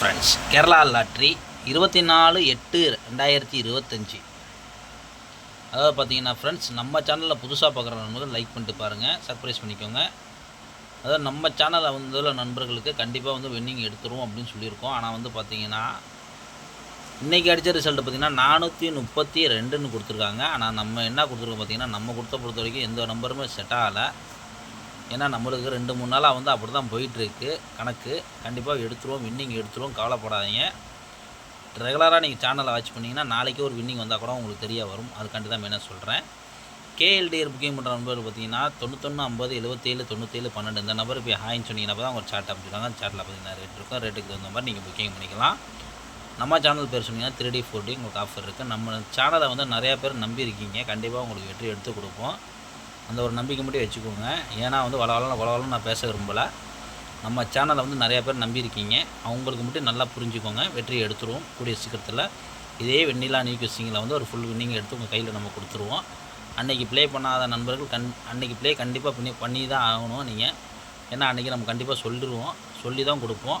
Friends Kerala lottery இருபத்தி நாலு எட்டு ரெண்டாயிரத்தி இருபத்தஞ்சி. அதாவது பார்த்தீங்கன்னா ஃப்ரெண்ட்ஸ் நம்ம சேனலில் புதுசாக பார்க்குறவங்க நண்பர்கள் லைக் பண்ணிட்டு பாருங்கள் சர்ப்ரைஸ் பண்ணிக்கோங்க. அதாவது நம்ம சேனலில் வந்து நண்பர்களுக்கு கண்டிப்பாக வந்து வின்னிங் எடுத்துருவோம் அப்படின்னு சொல்லியிருக்கோம். ஆனால் வந்து பார்த்தீங்கன்னா இன்றைக்கி அடித்த ரிசல்ட் பார்த்திங்கன்னா நானூற்றி முப்பத்தி ரெண்டுன்னு கொடுத்துருக்காங்க. ஆனால் நம்ம என்ன கொடுத்துருக்கோம் பார்த்திங்கன்னா நம்ம கொடுத்த பொறுத்த வரைக்கும் எந்த நம்பருமே செட் ஆகலை. ஏன்னா நம்மளுக்கு ரெண்டு மூணு நாளாக வந்து அப்படி தான் போயிட்டுருக்கு. கணக்கு. கண்டிப்பாக எடுத்துருவோம். வின்னிங் எடுத்துருவோம். கவலைப்படாதீங்க. ரெகுலராக நீங்கள் சேனலை வாட்ச் பண்ணிங்கன்னா நாளைக்கே ஒரு வின்னிங் வந்தால் கூட உங்களுக்கு தெரிய வரும். அதுக்காண்டி தான் மெயினாக சொல்கிறேன் கேஎல்டிஆர் புக்கிங் பண்ணுற நம்பர் பார்த்தீங்கன்னா தொண்ணூத்தொன்று ஐம்பது எழுபத்தேழு தொண்ணூற்றேழு பன்னெண்டு இந்த நம்பர் இப்போ ஹாய்னு சொன்னீங்கன்னா தான் அவங்க சார்ட் அமைச்சிருக்காங்க சேட்டில் பார்த்தீங்கன்னா ரேட் இருக்கும். ரேட்டுக்கு தகுந்த மாதிரி நீங்கள் புக்கிங் பண்ணிக்கலாம். நம்ம சேனல் பேர் சொன்னீங்கன்னா த்ரீ டி ஃபோர் டி உங்களுக்கு ஆஃபர் இருக்குது நம்ம சேனலை வந்து நிறையா பேர் நம்பி இருக்கீங்க கண்டிப்பாக உங்களுக்கு வெற்றி எடுத்து கொடுப்போம். அந்த ஒரு நம்பிக்கை மட்டும் வச்சுக்கோங்க. ஏன்னா வந்து வளவளம் வளவளம் நான் பேச விரும்பலை. நம்ம சேனலை வந்து நிறையா பேர் நம்பியிருக்கீங்க. அவங்களுக்கு மட்டும் நல்லா புரிஞ்சுக்கோங்க. வெற்றியை எடுத்துருவோம். கூடிய சீக்கிரத்தில் இதே வெண்ணிலா நியூ கிஸ்டிங்கில் வந்து ஒரு ஃபுல் வின்னிங் எடுத்து உங்கள் கையில் நம்ம கொடுத்துருவோம். அன்றைக்கி ப்ளே பண்ணாத நண்பர்கள் கண் அன்றைக்கி ப்ளே கண்டிப்பாக பண்ணி பண்ணி தான் ஆகணும் நீங்கள் ஏன்னா அன்றைக்கி நம்ம கண்டிப்பாக சொல்லிடுவோம் சொல்லி தான் கொடுப்போம்.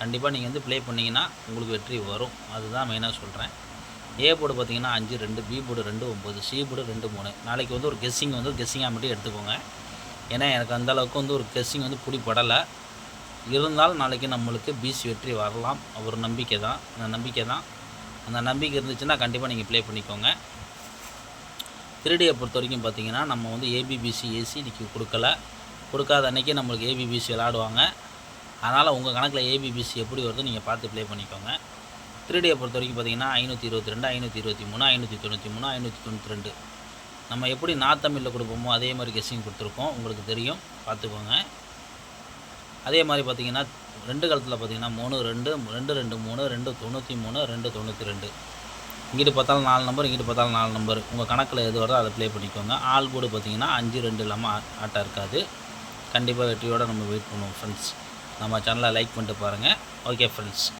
கண்டிப்பாக நீங்கள் வந்து ப்ளே பண்ணிங்கன்னா உங்களுக்கு வெற்றி வரும். அதுதான் மெயினாக சொல்கிறேன் ஏ போர்டு பார்த்தீங்கன்னா அஞ்சு ரெண்டு பி போர்டு ரெண்டு ஒம்பது சி போர்டு ரெண்டு மூணு. நாளைக்கு வந்து ஒரு கெஸ்ஸிங் வந்து கெஸ்ஸிங்காக மட்டும் எடுத்துக்கோங்க. ஏன்னா எனக்கு அந்தளவுக்கு வந்து ஒரு கெஸ்ஸிங் வந்து பிடிப்படலை இருந்தாலும் நாளைக்கு நம்மளுக்கு பிசி வெற்றி வரலாம். ஒரு நம்பிக்கை தான். அந்த நம்பிக்கை தான். அந்த நம்பிக்கை இருந்துச்சுன்னா கண்டிப்பாக நீங்கள் ப்ளே பண்ணிக்கோங்க. திருடியை பொறுத்த வரைக்கும் பார்த்தீங்கன்னா நம்ம வந்து ஏபிபிசி ஏசி இன்றைக்கி கொடுக்கல. கொடுக்காத அன்றைக்கி நம்மளுக்கு ஏபிபிசி விளாடுவாங்க அதனால் உங்கள் கணக்கில் ஏபிபிசி எப்படி வருதோ நீங்கள் பார்த்து ப்ளே பண்ணிக்கோங்க. திருடியை பொறுத்த வரைக்கும் பார்த்தீங்கன்னா ஐநூற்றி இருபத்தி ரெண்டு ஐநூற்றி இருபத்தி மூணு ஐநூற்றி தொண்ணூற்றி மூணு ஐநூற்றி தொண்ணூற்றி ரெண்டு. நம்ம எப்படி நாத்தமிழில் கொடுப்போமோ அதே மாதிரி கெஸ்ஸிங் கொடுத்துருக்கோம். உங்களுக்கு தெரியும். பார்த்துக்கோங்க. அதே மாதிரி பார்த்தீங்கன்னா ரெண்டு காலத்தில் பார்த்தீங்கன்னா மூணு ரெண்டு ரெண்டு ரெண்டு மூணு ரெண்டு தொண்ணூற்றி மூணு ரெண்டு தொண்ணூற்றி ரெண்டு. இங்கிட்டு பார்த்தாலும் நாலு நம்பர் இங்கிட்டு பார்த்தாலும் நாலு நம்பர் உங்கள் கணக்கில் எது வருதோ அதை ப்ளே பண்ணிக்கோங்க. ஆள் கூட பார்த்தீங்கன்னா அஞ்சு ரெண்டு இல்லாமல் ஆட்டாக இருக்காது. கண்டிப்பாக வெற்றியோடு நம்ம வெயிட் பண்ணுவோம் ஃப்ரெண்ட்ஸ் நம்ம சேனலை லைக் பண்ணிட்டு பாருங்கள் ஓகே ஃப்ரெண்ட்ஸ்